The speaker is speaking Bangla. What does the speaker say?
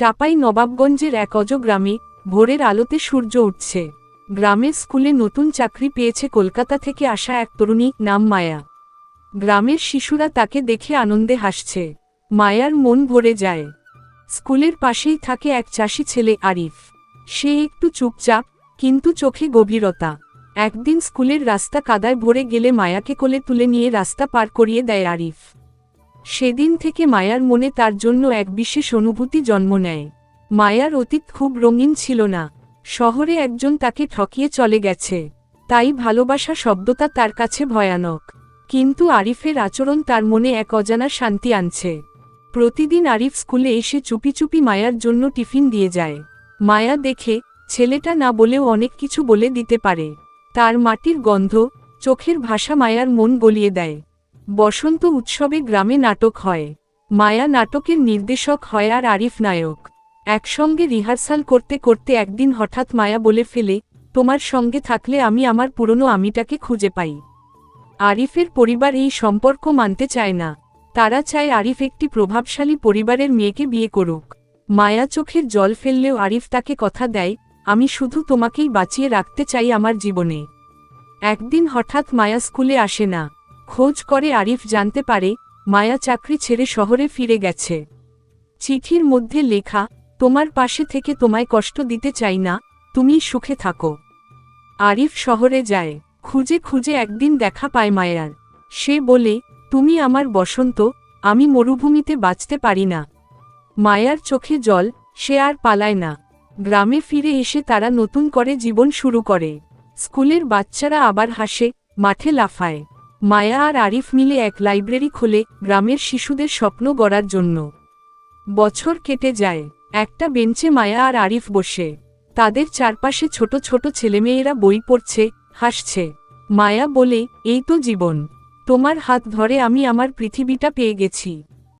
চাপাই নবাবগঞ্জের এক অজ গ্রামে ভোরের আলোতে সূর্য উঠছে। গ্রামের স্কুলে নতুন চাকরি পেয়েছে কলকাতা থেকে আসা এক তরুণী, নাম মায়া। গ্রামের শিশুরা তাকে দেখে আনন্দে হাসছে। মায়ার মন ভরে যায়। স্কুলের পাশেই থাকে এক চাষি ছেলে, আরিফ। সে একটু চুপচাপ, কিন্তু চোখে গভীরতা। একদিন স্কুলের রাস্তা কাদায় ভরে গেলে মায়াকে কোলে তুলে নিয়ে রাস্তা পার করিয়ে দেয় আরিফ। সেদিন থেকে মায়ার মনে তার জন্য এক বিশেষ অনুভূতি জন্ম নেয়। মায়ার অতীত খুব রঙিন ছিল না। শহরে একজন তাকে ঠকিয়ে চলে গেছে। তাই ভালোবাসা শব্দটা তার কাছে ভয়ানক। কিন্তু আরিফের আচরণ তার মনে এক অজানা শান্তি আনছে। প্রতিদিন আরিফ স্কুলে এসে চুপি চুপি মায়ার জন্য টিফিন দিয়ে যায়। মায়া দেখে, ছেলেটা না বলেও অনেক কিছু বলে দিতে পারে। তার মাটির গন্ধ, চোখের ভাষা মায়ার মন গলিয়ে দেয়। বসন্ত উৎসবে গ্রামে নাটক হয়। মায়া নাটকের নির্দেশক হয় আর আরিফ নায়ক। একসঙ্গে রিহার্সাল করতে করতে একদিন হঠাৎ মায়া বলে ফেলে, তোমার সঙ্গে থাকলে আমি আমার পুরনো আমিটাকে খুঁজে পাই। আরিফের পরিবার এই সম্পর্ক মানতে চায় না। তারা চায় আরিফ একটি প্রভাবশালী পরিবারের মেয়েকে বিয়ে করুক। মায়া চোখের জল ফেললেও আরিফ তাকে কথা দেয়, আমি শুধু তোমাকেই বাঁচিয়ে রাখতে চাই আমার জীবনে। একদিন হঠাৎ মায়া স্কুলে আসে না। খোঁজ করে আরিফ জানতে পারে, মায়া চাকরি ছেড়ে শহরে ফিরে গেছে। চিঠির মধ্যে লেখা, তোমার পাশে থেকে তোমায় কষ্ট দিতে চাই না, তুমি সুখে থাকো। আরিফ শহরে যায়। খুঁজে খুঁজে একদিন দেখা পায় মায়ার। সে বলে, তুমি আমার বসন্ত, আমি মরুভূমিতে বাঁচতে পারি না। মায়ার চোখে জল, সে আর পালায় না। গ্রামে ফিরে এসে তারা নতুন করে জীবন শুরু করে। স্কুলের বাচ্চারা আবার হাসে, মাঠে লাফায়। মায়া আর আরিফ মিলে এক লাইব্রেরি খুলে গ্রামের শিশুদের স্বপ্ন গড়ার জন্য। বছর কেটে যায়, একটা বেঞ্চে মায়া আর আরিফ বসে। তাদের চারপাশে ছোট ছোট ছেলেমেয়েরা বই পড়ছে, হাসছে। মায়া বলে, এই তো জীবন। তোমার হাত ধরে আমি আমার পৃথিবীটা পেয়ে গেছি।